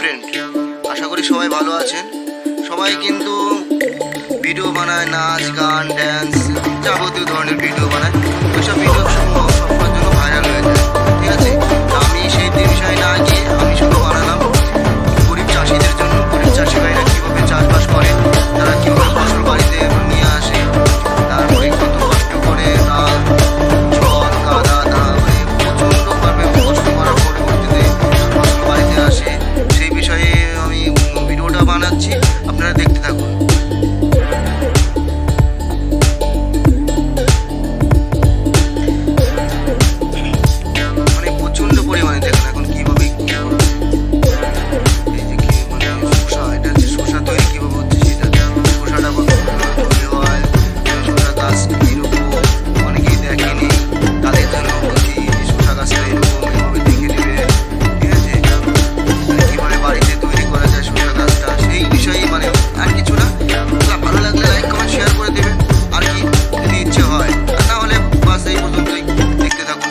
Friend আশা করি সবাই ভালো আছেন। সবাই কিন্তু ভিডিও বানায়, নাচ, গান ড্যান্স যাবতীয় ধরনের ভিডিও বানায়। ওইসব ভিডিও আপনারা দেখতে থাকুন।